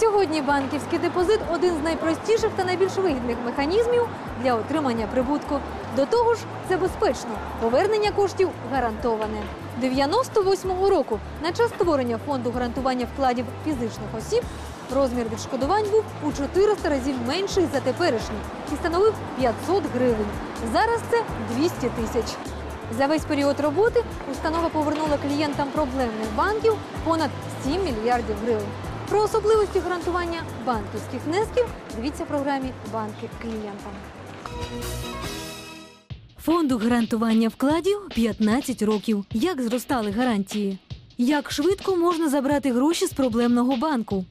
Сьогодні банківський депозит один з найпростіших та найбільш вигідних механізмів для отримання прибутку. До того ж, це безпечно. Повернення коштів гарантоване. 98-го року на час створення фонду гарантування вкладів фізичних осіб розмір відшкодувань був у 400 разів менший за теперішній і становив 500 гривень. Зараз це 200 тисяч. За весь період роботи установа повернула клієнтам проблемних банків понад 7 мільярдів гривень. Про особливості гарантування банківських внесків дивіться в програмі Банки клієнтам. Фонду гарантування вкладів 15 років. Як зростали гарантії? Як швидко можна забрати гроші з проблемного банку?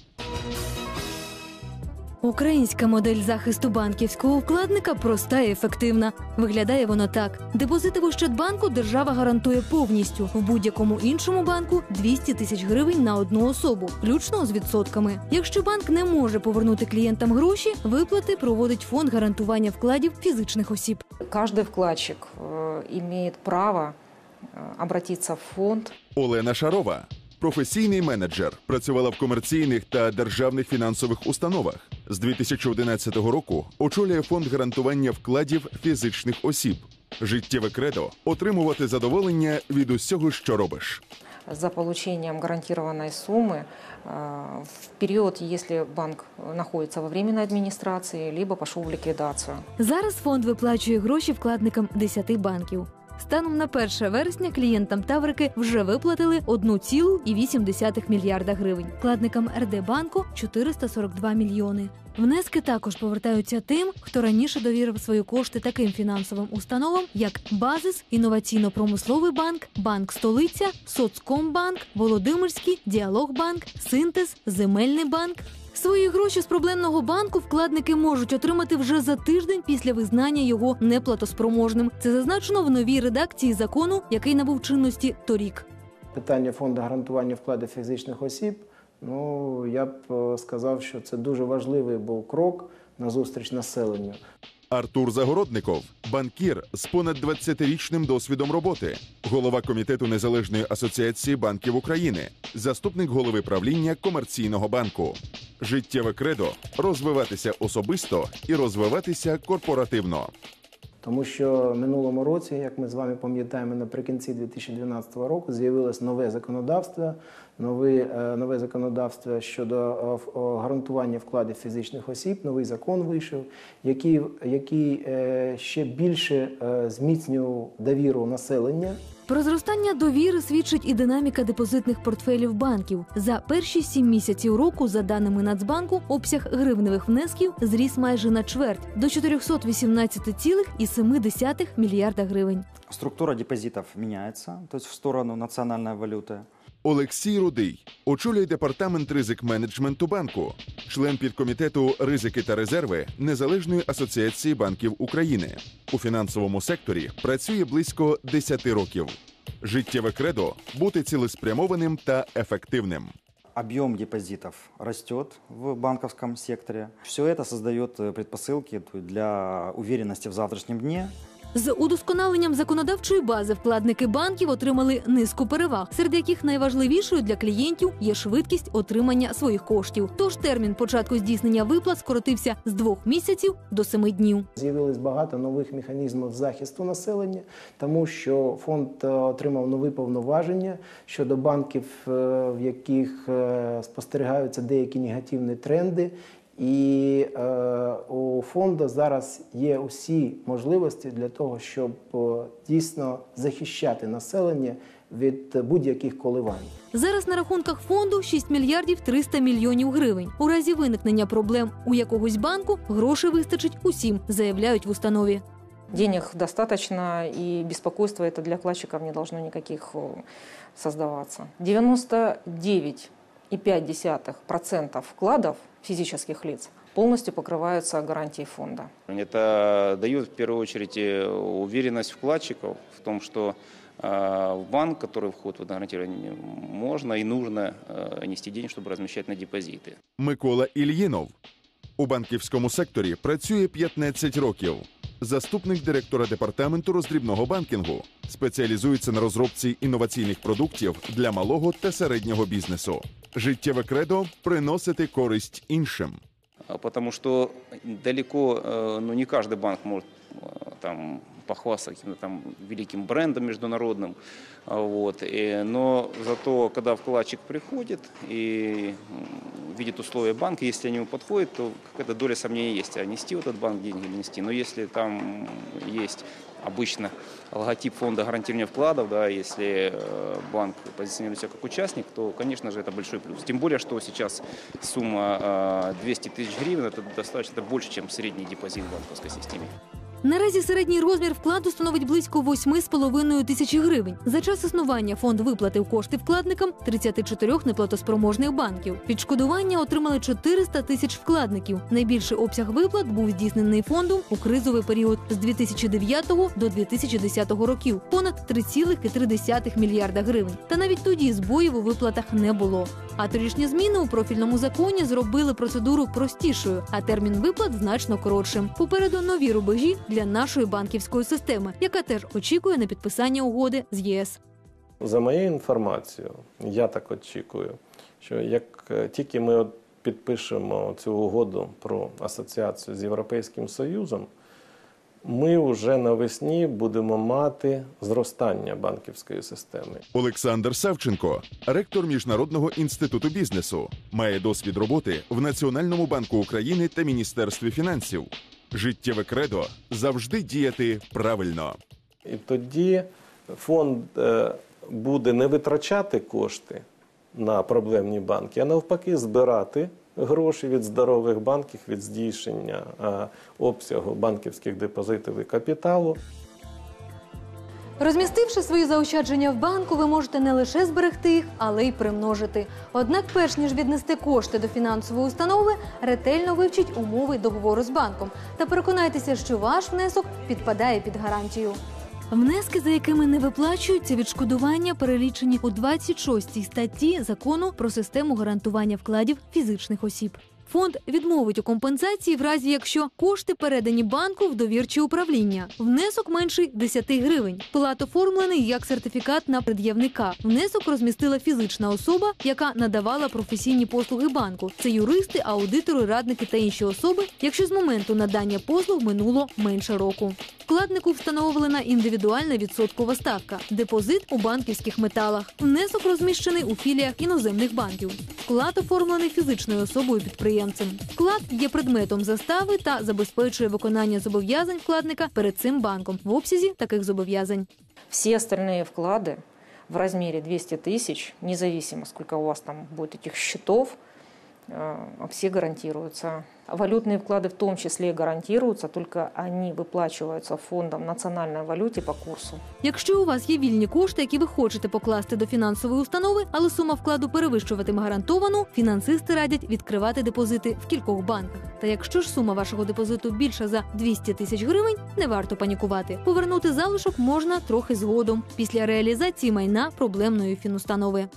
Українська модель захисту банківського вкладника проста і ефективна. Виглядає воно так: депозити в Ощадбанку держава гарантує повністю. В будь-якому іншому банку 200 тисяч гривень на одну особу, включно з відсотками. Якщо банк не може повернути клієнтам гроші, виплати проводить фонд гарантування вкладів фізичних осіб. Каждый вкладчик э, имеет право э, обратиться в фонд Олена Шарова, професійний менеджер, працювала в комерційних та державних фінансових установах. З 2011 року очолює фонд гарантування вкладів фізичних осіб. Життєве кредо отримувати задоволення від усього, що робиш. за получением гарантированной суммы э, в период, если банк находится во временной администрации, либо пошел в ликвидацию. Зараз фонд виплачує гроші вкладникам 10 банків. Станом на 1 вересня клієнтам Таврики вже виплатили 1,8 мільярда гривень. Вкладникам РД банку 442 мільйони. Внески також повертаються тим, хто раніше довірив свої кошти таким фінансовим установам, як Базис, інноваційно-промисловий банк, Банк Столиця, Соцкомбанк, Володимирський, Діалогбанк, Синтез, Земельний банк. Свої гроші з проблемного банку вкладники можуть отримати вже за тиждень після визнання його неплатоспроможним. Це зазначено в новій редакції закону, який набув чинності торік. Питання фонду гарантування вкладів фізичних осіб. Ну я б е, сказав, що це дуже важливий був крок на зустріч населенню. Артур Загородников, банкір з понад 20-річним досвідом роботи, голова комітету Незалежної асоціації банків України, заступник голови правління комерційного банку. Життєве кредо розвиватися особисто і розвиватися корпоративно. Тому що минулому році, як ми з вами пам'ятаємо, наприкінці 2012 року з'явилось нове законодавство, нове, нове законодавство щодо е, гарантування вкладів фізичних осіб. Новий закон вийшов, який, який е, ще більше е, зміцнював довіру населення Про зростання довіри свідчить і динаміка депозитних портфелів банків. За перші сім місяців року, за даними Нацбанку, обсяг гривневих внесків зріс майже на чверть до 418,7 мільярда гривень. Структура депозитів міняється, то в сторону національної валюты. Олексій Рудий очолює департамент ризик менеджменту банку, член підкомітету ризики та резерви Незалежної асоціації банків України. У фінансовому секторі працює близько 10 років. Життєве кредо бути цілеспрямованим та ефективним. Объем депозитов растет в банковском секторе. Все это создает э, предпосылки для уверенности в завтрашнем дне. З удосконаленням законодавчої бази вкладники банків отримали низку переваг, серед яких найважливішою для клієнтів є швидкість отримання своїх коштів. Тож термін початку здійснення виплат скоротився з двох місяців до семи днів. З'явилось багато нових механізмів захисту населення, тому що фонд е, отримав нові повноваження щодо банків, е, в яких е, спостерігаються деякі негативні тренди. І е, у фонду зараз є усі можливості для того, щоб е, дійсно захищати населення від будь-яких коливань. Зараз на рахунках фонду 6 мільярдів 300 мільйонів гривень. У разі виникнення проблем у якогось банку грошей вистачить усім, заявляють в установі. Денег достаточно, і беспокойство это для вкладчиков не должно никаких создаваться. 99 2,5% вкладов физических лиц полностью покрываются гарантией фонда. Это дает в первую очередь э, уверенность вкладчиков в том, что э, в банк, который вход в гарантирование, можно и нужно э, нести деньги, чтобы розміщати на депозити. Микола Ільїнов у банківському секторі працює 15 років. Заступник директора департаменту роздрібного банкінгу спеціалізується на розробці інноваційних продуктів для малого та середнього бізнесу Життєве кредо приносити користь іншим. А Потому что далеко, э, ну не каждый банк может э, там похвастаться каким-то там великим брендом международным, А вот. И- но зато, когда вкладчик приходит и м, видит условия банка, если они ему подходят, то какая-то доля сомнений есть, а нести в этот банк деньги или не нести. Но если там есть обычно логотип фонда гарантирования вкладов, да, если э, банк позиционирует себя как участник, то, конечно же, это большой плюс. Тем более, что сейчас сумма э, 200 тысяч гривен, это достаточно это больше, чем средний депозит в банковской системе. Наразі середній розмір вкладу становить близько 8,5 тисячі гривень. За час існування фонд виплатив кошти вкладникам 34 неплатоспроможних банків. Відшкодування отримали 400 тисяч вкладників. Найбільший обсяг виплат був здійснений фондом у кризовий період з 2009 до 2010 років понад 3,3 мільярда гривень. Та навіть тоді збоїв у виплатах не було. А торішні зміни у профільному законі зробили процедуру простішою, а термін виплат значно коротшим. Попереду нові рубежі для нашої банківської системи, яка теж очікує на підписання угоди з ЄС. За моєю інформацією, я так очікую, що як е, тільки ми підпишемо цю угоду про асоціацію з Європейським Союзом, ми вже навесні будемо мати зростання банківської системи. Олександр Савченко, ректор Міжнародного інституту бізнесу, має досвід роботи в Національному банку України та Міністерстві фінансів. Життєве кредо завжди діяти правильно. І тоді фонд е, буде не витрачати кошти на проблемні банки, а навпаки, збирати гроші від здорових банків від здійснення обсягу банківських депозитів і капіталу. Розмістивши свої заощадження в банку, ви можете не лише зберегти їх, але й примножити. Однак, перш ніж віднести кошти до фінансової установи, ретельно вивчіть умови договору з банком та переконайтеся, що ваш внесок підпадає під гарантію. Внески, за якими не виплачуються, відшкодування перелічені у 26 статті закону про систему гарантування вкладів фізичних осіб. Фонд відмовить у компенсації в разі, якщо кошти передані банку в довірче управління. Внесок менший 10 гривень. Вклад оформлений як сертифікат на пред'явника. Внесок розмістила фізична особа, яка надавала професійні послуги банку. Це юристи, аудитори, радники та інші особи, якщо з моменту надання послуг минуло менше року. Вкладнику встановлена індивідуальна відсоткова ставка, депозит у банківських металах. Внесок розміщений у філіях іноземних банків. Вклад оформлений фізичною особою підприємцем. Вклад є предметом застави та забезпечує виконання зобов'язань вкладника перед цим банком в обсязі таких зобов'язань. Все остальные вклады в размере 200 тысяч, независимо сколько у вас там будет этих счетов, э, все гарантируются. Валютные вклады в том числе гарантируются, только они выплачиваются фондом национальной валюте по курсу. Якщо у вас є вільні кошти, які ви хочете покласти до фінансової установи, але сума вкладу перевищуватиме гарантовану, фінансисти радять відкривати депозити в кількох банках. Та якщо ж сума вашого депозиту більша за 200 тисяч гривень, не варто панікувати. Повернути залишок можна трохи згодом після реалізації майна проблемної фінустанови.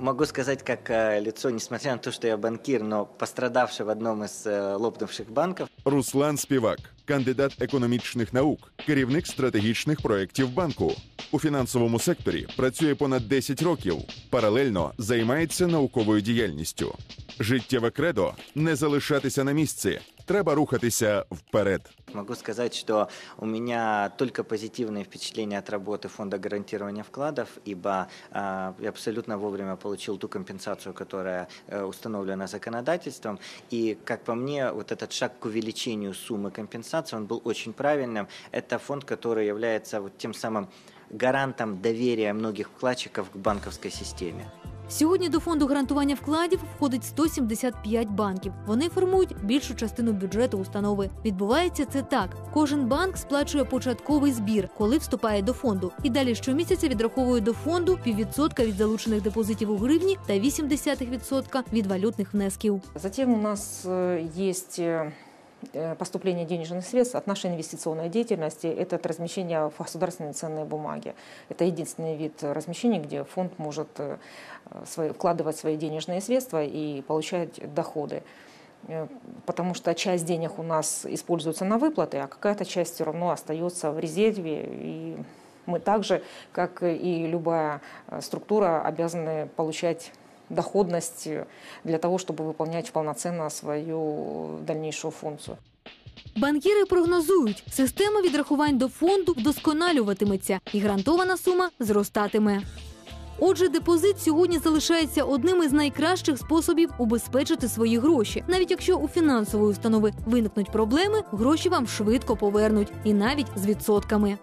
Могу сказать как э, лицо, несмотря на то, что я банкир, но пострадавший в одном из э, лопнувших банков, Руслан Співак, кандидат економічних наук, керівник стратегічних проєктів банку. У фінансовому секторі працює понад 10 років. Паралельно займається науковою діяльністю. Життєве кредо не залишатися на місці. Треба рухатися вперед. могу сказать, что у меня только позитивные впечатления от работы фонда гарантирования вкладов, ибо э, я абсолютно вовремя получил ту компенсацию, которая э, установлена законодательством. И, как по мне, вот этот шаг к увеличению суммы компенсации, он был очень правильным. Это фонд, который является вот тем самым гарантом доверия многих вкладчиков к банковской системе. Сьогодні до фонду гарантування вкладів входить 175 банків. Вони формують більшу частину бюджету установи. Відбувається це так: кожен банк сплачує початковий збір, коли вступає до фонду, і далі щомісяця відраховує до фонду піввідсотка від залучених депозитів у гривні та 0,8% від валютних внесків. Затем у нас э, э, поступление денежных средств от нашей инвестиционной деятельности. Это от размещения в государственные ценные бумаги. Это единственный вид размещения, где фонд может э, свои, вкладывать свои денежные средства и получать доходы. Э, Потому что часть денег у нас используется на выплаты, а какая-то часть все равно остается в резерве. И мы также, как и любая структура, обязаны получать доходность э, для того, чтобы выполнять полноценно свою дальнейшую функцию. Банкіри прогнозують, система відрахувань до фонду вдосконалюватиметься і гарантована сума зростатиме. Отже, депозит сьогодні залишається одним із найкращих способів убезпечити свої гроші. Навіть якщо у фінансової установи виникнуть проблеми, гроші вам швидко повернуть і навіть з відсотками.